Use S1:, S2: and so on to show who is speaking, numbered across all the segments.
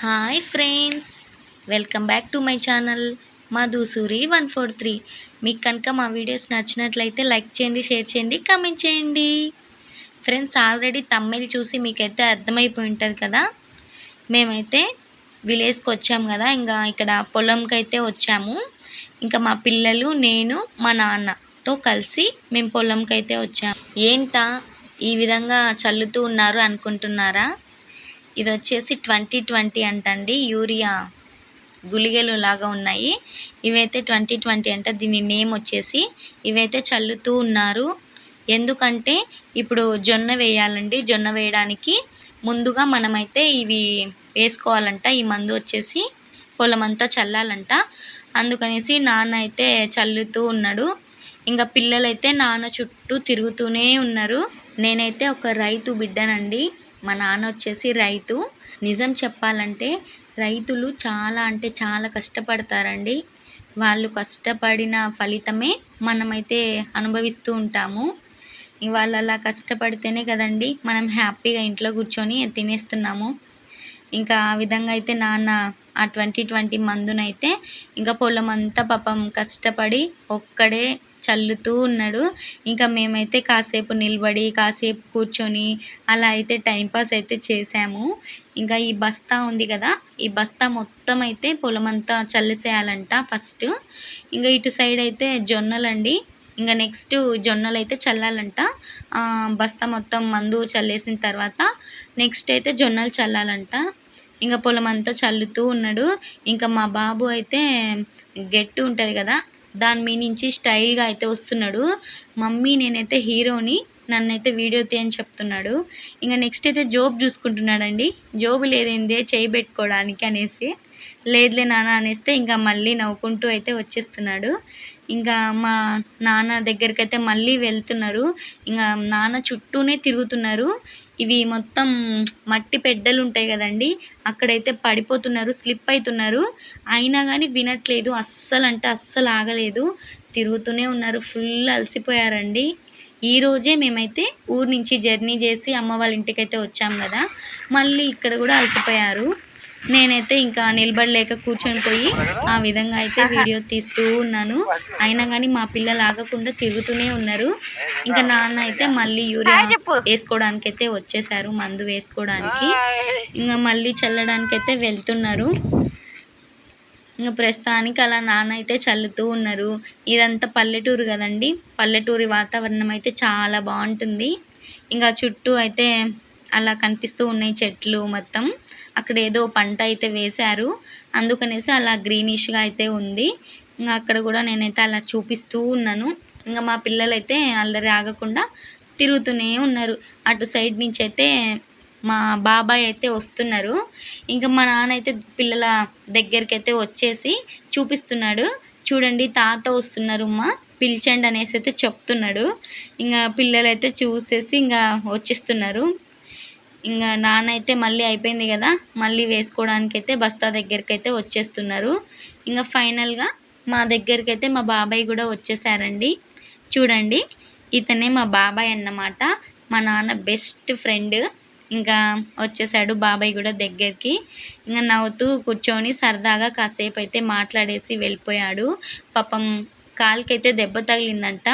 S1: Hi friends welcome back to my channel Madhusuri one four three. మీకు కనుక మా videos నచ్చినట్లయితే లైక్ చేయండి షేర్ చేయండి కామెంట్ చేయండి. ఫ్రెండ్స్ ఆల్రెడీ తమ్మిల్ చూసి మీకైతే అర్థమైపోయి ఉంటుంది కదా? మేమైతే విలేజ్కి వచ్చాము కదా ఇంకా ఇక్కడ పొలంకి అయితే వచ్చాము. ఇంకా మా పిల్లలు నేను మా నాన్నతో కలిసి మేము పొలంకి అయితే వచ్చాము ఏంటా ఈ విధంగా చల్లుతూ ఉన్నారు అనుకుంటున్నారా? ఇది వచ్చేసి ట్వంటీ ట్వంటీ అంటండి. యూరియా గుళిగలు లాగా ఉన్నాయి. ఇవైతే ట్వంటీ ట్వంటీ అంట. దీని నేమ్ వచ్చేసి ఇవైతే చల్లుతూ ఉన్నారు. ఎందుకంటే ఇప్పుడు జొన్న వేయాలండి. జొన్న వేయడానికి ముందుగా మనమైతే ఇవి వేసుకోవాలంట. ఈ మందు వచ్చేసి పొలం అంతా చల్లాలంట. అందుకనేసి నాన్న అయితే చల్లుతూ ఉన్నాడు. ఇంకా పిల్లలైతే నాన్న చుట్టూ తిరుగుతూనే ఉన్నారు. నేనైతే ఒక రైతు బిడ్డనండి. మా నాన్న వచ్చేసి రైతు. నిజం చెప్పాలంటే రైతులు చాలా అంటే చాలా కష్టపడతారండి. వాళ్ళు కష్టపడిన ఫలితమే మనమైతే అనుభవిస్తూ ఉంటాము. ఇవాళ అలా కష్టపడితేనే కదండి మనం హ్యాపీగా ఇంట్లో కూర్చొని తినేస్తున్నాము. ఇంకా ఆ విధంగా అయితే నాన్న ఆ ట్వంటీ ట్వంటీ మందునైతే ఇంకా పొలం అంతా పాపం కష్టపడి ఒక్కడే చల్లుతూ ఉన్నాడు. ఇంకా మేమైతే కాసేపు నిలబడి కాసేపు కూర్చొని అలా అయితే టైంపాస్ అయితే చేసాము ఇంకా ఈ బస్తా ఉంది కదా ఈ బస్తా మొత్తం అయితే పొలం అంతా చల్లేసేయాలంట ఫస్ట్. ఇంకా ఇటు సైడ్ అయితే జొన్నలండి. ఇంకా నెక్స్ట్ జొన్నలు అయితే చల్లాలంట. బస్తా మొత్తం మందు చల్లేసిన తర్వాత నెక్స్ట్ అయితే జొన్నలు చల్లాలంట. ఇంకా పొలం అంతా చల్లుతూ ఉన్నాడు. ఇంకా మా బాబు అయితే గట్టి ఉంటుంది కదా దాని మీ నుంచి స్టైల్గా అయితే వస్తున్నాడు. మమ్మీ నేనైతే హీరోని నన్నైతే వీడియో తీయని చెప్తున్నాడు. ఇంకా నెక్స్ట్ అయితే జోబ్ చూసుకుంటున్నాడండి. జోబ్ లేదేందే చేయి పెట్టుకోవడానికి అనేసి. లేదులే నాన్న అనేస్తే ఇంకా మళ్ళీ నవ్వుకుంటూ అయితే వచ్చేస్తున్నాడు. ఇంకా మా నాన్న దగ్గరికి అయితే మళ్ళీ వెళ్తున్నారు. ఇంకా నాన్న చుట్టూనే తిరుగుతున్నారు. ఇవి మొత్తం మట్టి పెడ్డలు ఉంటాయి కదండి. అక్కడైతే పడిపోతున్నారు స్లిప్ అవుతున్నారు అయినా కానీ వినట్లేదు. అస్సలు అంటే అస్సలు ఆగలేదు. తిరుగుతూనే ఉన్నారు. ఫుల్ అలసిపోయారండి. ఈరోజే మేమైతే ఊరు నుంచి జర్నీ చేసి అమ్మ వాళ్ళ ఇంటికి అయితే వచ్చాం కదా. మళ్ళీ ఇక్కడ కూడా అలసిపోయారు. నేనైతే ఇంకా నిలబడలేక కూర్చొని పోయి ఆ విధంగా అయితే వీడియో తీస్తూ ఉన్నాను. అయినా కానీ మా పిల్లలు ఆగకుండా తిరుగుతూనే ఉన్నారు. ఇంకా నాన్న అయితే మళ్ళీ యూరియా వేసుకోవడానికి అయితే వచ్చేసారు మందు వేసుకోవడానికి ఇంకా మళ్ళీ చల్లడానికి అయితే వెళ్తున్నారు. ఇంకా ప్రస్తుతానికి అలా నాన్న అయితే చల్లుతూ ఉన్నారు. ఇదంతా పల్లెటూరు కదండి. పల్లెటూరి వాతావరణం అయితే చాలా బాగుంటుంది. ఇంకా చుట్టూ అయితే అలా కనిపిస్తూ ఉన్నాయి చెట్లు మొత్తం. అక్కడ ఏదో పంట అయితే వేశారు. అందుకనేసి అలా గ్రీనిష్గా అయితే ఉంది. ఇంకా అక్కడ కూడా నేనైతే అలా చూపిస్తూ ఉన్నాను. ఇంకా మా పిల్లలైతే అల్లరి ఆగకుండా తిరుగుతూనే ఉన్నారు. అటు సైడ్ నుంచి అయితే మా బాబాయ్ అయితే వస్తున్నారు. ఇంకా మా నాన్న అయితే పిల్లల దగ్గరికి అయితే వచ్చేసి చూపిస్తున్నాడు. చూడండి తాత వస్తున్నారు అమ్మా పిలిచండి అనేసి అయితే చెప్తున్నాడు. ఇంకా పిల్లలు అయితే చూసేసి ఇంకా వచ్చేస్తున్నారు. ఇంకా నాన్న అయితే మళ్ళీ అయిపోయింది కదా మళ్ళీ వేసుకోవడానికి అయితే బస్తా దగ్గరికి అయితే వచ్చేస్తున్నారు. ఇంకా ఫైనల్గా మా దగ్గరికి అయితే మా బాబాయ్ కూడా వచ్చేసారండి. చూడండి ఇతనే మా బాబాయ్ అన్నమాట. మా నాన్న బెస్ట్ ఫ్రెండ్. ఇంకా వచ్చేసాడు బాబాయ్ కూడా దగ్గరికి. ఇంకా నవ్వుతూ కూర్చొని సరదాగా కాసేపు అయితే మాట్లాడేసి వెళ్ళిపోయాడు. పాపం కాలుకైతే దెబ్బ తగిలిందంట.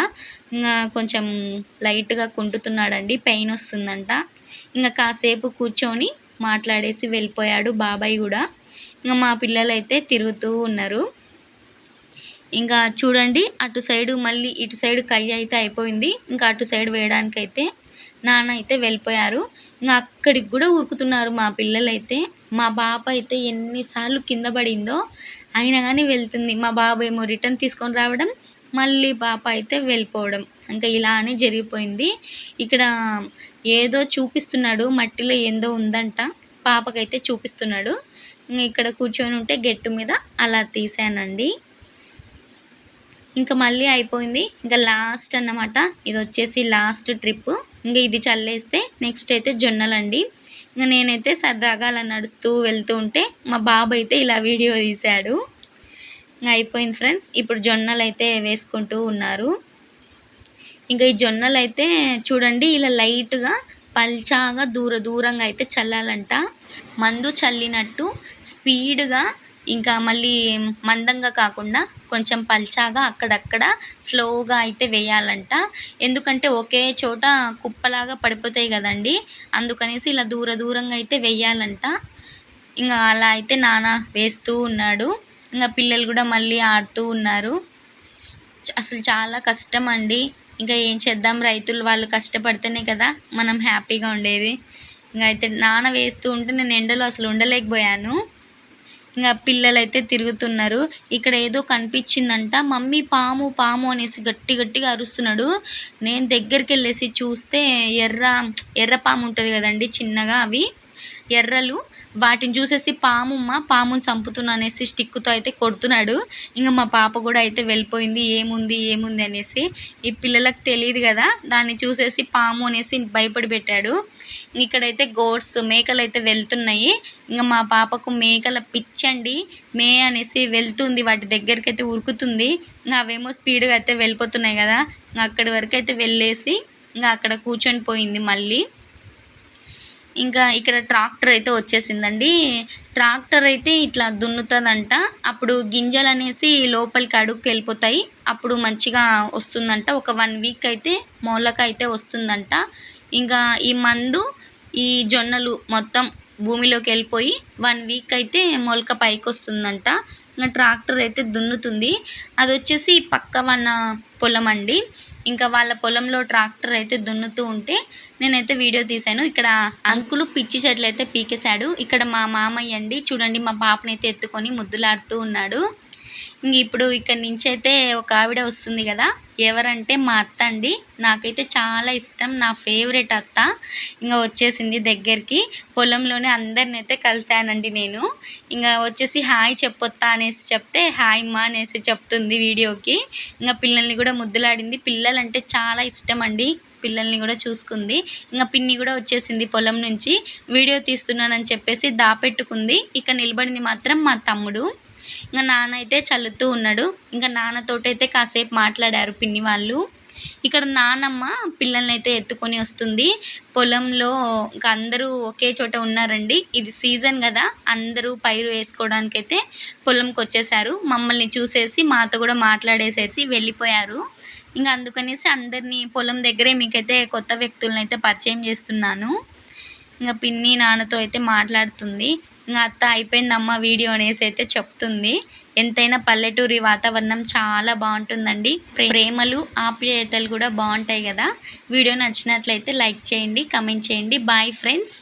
S1: ఇంకా కొంచెం లైట్గా కుంటుతున్నాడండి పెయిన్ వస్తుందంట. ఇంకా కాసేపు కూర్చొని మాట్లాడేసి వెళ్ళిపోయాడు బాబాయ్ కూడా. ఇంకా మా పిల్లలు అయితే తిరుగుతూ ఉన్నారు. ఇంకా చూడండి అటు సైడు మళ్ళీ ఇటు సైడ్ కయ్య అయితే అయిపోయింది. ఇంకా అటు సైడ్ వేయడానికి అయితే నాన్న అయితే వెళ్ళిపోయారు. ఇంకా అక్కడికి కూడా ఉరుకుతున్నారు మా పిల్లలైతే. మా బాబు అయితే ఎన్నిసార్లు కింద పడిందో అయినా కానీ వెళ్తుంది. మా బాబు ఏమో రిటర్న్ తీసుకొని రావడం మళ్ళీ పాప అయితే వెళ్ళిపోవడం. ఇంకా ఇలానే జరిగిపోయింది. ఇక్కడ ఏదో చూపిస్తున్నాడు మట్టిలో ఏందో ఉందంట పాపకైతే చూపిస్తున్నాడు. ఇక్కడ కూర్చొని ఉంటే గెట్టు మీద అలా తీసానండి ఇంకా మళ్ళీ అయిపోయింది. ఇంకా లాస్ట్ అన్నమాట. ఇది వచ్చేసి లాస్ట్ ట్రిప్. ఇంకా ఇది చల్లేస్తే నెక్స్ట్ అయితే జొన్నలండి. ఇంకా నేనైతే సరదాగా అలా నడుస్తూ వెళ్తూ ఉంటే మా బాబు అయితే ఇలా వీడియో తీశాడు. ఇంకా అయిపోయింది ఫ్రెండ్స్. ఇప్పుడు జొన్నలు అయితే వేసుకుంటూ ఉన్నారు. ఇంకా ఈ జొన్నలు అయితే చూడండి ఇలా లైట్గా పల్చాగా దూర దూరంగా అయితే చల్లాలంట. మందు చల్లినట్టు స్పీడ్గా ఇంకా మళ్ళీ మందంగా కాకుండా కొంచెం పల్చాగా అక్కడక్కడ స్లోగా అయితే వేయాలంట. ఎందుకంటే ఒకే చోట కుప్పలాగా పడిపోతాయి కదండి అందుకనేసి ఇలా దూర దూరంగా అయితే వేయాలంట. ఇంకా అలా అయితే నాన్న వేస్తూ ఉన్నాడు. ఇంకా పిల్లలు కూడా మళ్ళీ ఆడుతూ ఉన్నారు. అసలు చాలా కష్టం అండి. ఇంకా ఏం చేద్దాం? రైతులు వాళ్ళు కష్టపడితేనే కదా మనం హ్యాపీగా ఉండేది. ఇంకా అయితే నాన్న వేస్తూ ఉంటే నేను ఎండలో అసలు ఉండలేకపోయాను. ఇంకా పిల్లలు అయితే తిరుగుతున్నారు. ఇక్కడ ఏదో కనిపించిందంట మమ్మీ పాము పాము అనేసి గట్టి గట్టిగా అరుస్తున్నాడు. నేను దగ్గరికి వెళ్ళేసి చూస్తే ఎర్ర ఎర్ర పాము ఉంటుంది కదండి చిన్నగా అవి. ఎర్రలు వాటిని చూసేసి పాముమ్మ పాముని చంపుతున్నా అనేసి స్టిక్తో అయితే కొడుతున్నాడు. ఇంకా మా పాప కూడా అయితే వెళ్ళిపోయింది. ఏముంది ఏముంది అనేసి ఈ పిల్లలకు తెలియదు కదా. దాన్ని చూసేసి పాము అనేసి భయపడి పెట్టాడు. ఇక్కడైతే గోడ్స్ మేకలు అయితే వెళ్తున్నాయి. ఇంకా మా పాపకు మేకల పిచ్చండి మే అనేసి వెళ్తుంది. వాటి దగ్గరికి అయితే ఉరుకుతుంది. ఇంకా అవేమో స్పీడ్గా అయితే వెళ్ళిపోతున్నాయి కదా. ఇంకా అక్కడి వరకు అయితే వెళ్ళేసి ఇంకా అక్కడ కూర్చొని పోయింది మళ్ళీ. ఇంకా ఇక్కడ ట్రాక్టర్ అయితే వచ్చేసిందండి. ట్రాక్టర్ అయితే ఇట్లా దున్నుతుందంట. అప్పుడు గింజలు అనేసి లోపలికి అడుగుకి వెళ్ళిపోతాయి. అప్పుడు మంచిగా వస్తుందంట. ఒక వన్ వీక్ అయితే మొలక అయితే వస్తుందంట. ఇంకా ఈ మందు ఈ జొన్నలు మొత్తం భూమిలోకి వెళ్ళిపోయి వన్ వీక్ అయితే మొలక పైకి వస్తుందంట. ఇంకా ట్రాక్టర్ అయితే దున్నుతుంది. అది వచ్చేసి పక్క వన్న పొలం అండి. ఇంకా వాళ్ళ పొలంలో ట్రాక్టర్ అయితే దున్నుతూ ఉంటే నేనైతే వీడియో తీశాను. ఇక్కడ అంకులు పిచ్చి చెట్లు అయితే పీకేశాడు. ఇక్కడ మా మామయ్య అండి చూడండి మా పాపనైతే ఎత్తుకొని ముద్దులాడుతూ ఉన్నాడు. ఇంక ఇప్పుడు ఇక్కడ నుంచి అయితే ఒక ఆవిడ వస్తుంది కదా. ఎవరంటే మా అత్త అండి. నాకైతే చాలా ఇష్టం. నా ఫేవరెట్ అత్త. ఇంకా వచ్చేసింది దగ్గరికి. పొలంలోనే అందరిని అయితే కలిశానండి నేను. ఇంకా వచ్చేసి హాయ్ చెప్పొత్తా అనేసి చెప్తే హాయ్ మా అనేసి చెప్తుంది వీడియోకి. ఇంకా పిల్లల్ని కూడా ముద్దులాడింది. పిల్లలంటే చాలా ఇష్టం అండి. పిల్లల్ని కూడా చూసుకుంది. ఇంకా పిన్ని కూడా వచ్చేసింది పొలం నుంచి. వీడియో తీస్తున్నానని చెప్పేసి దాపెట్టుకుంది. ఇక నిలబడింది మాత్రం మా తమ్ముడు. ఇంకా నాన్న అయితే చల్లుతూ ఉన్నాడు. ఇంకా నాన్నతోటైతే కాసేపు మాట్లాడారు పిన్ని వాళ్ళు. ఇక్కడ నానమ్మ పిల్లల్ని అయితే ఎత్తుకొని వస్తుంది. పొలంలో ఇంకా అందరూ ఒకే చోట ఉన్నారండి. ఇది సీజన్ కదా అందరూ పైరు వేసుకోవడానికి అయితే పొలంకి వచ్చేసారు. మమ్మల్ని చూసేసి మాతో కూడా మాట్లాడేసేసి వెళ్ళిపోయారు. ఇంకా అందుకనేసి అందరినీ పొలం దగ్గరే మీకైతే కొత్త వ్యక్తులను అయితే పరిచయం చేస్తున్నాను. ఇంకా పిన్ని నాన్నతో అయితే మాట్లాడుతుంది. ఇంకా అత్త అయిపోయిందమ్మ వీడియో అనేసి అయితే చెప్తుంది. ఎంతైనా పల్లెటూరి వాతావరణం చాలా బాగుంటుందండి. ప్రేమలు ఆప్యాయతలు కూడా బాగుంటాయి కదా. వీడియో నచ్చినట్లయితే లైక్ చేయండి కమెంట్ చేయండి. Bye friends.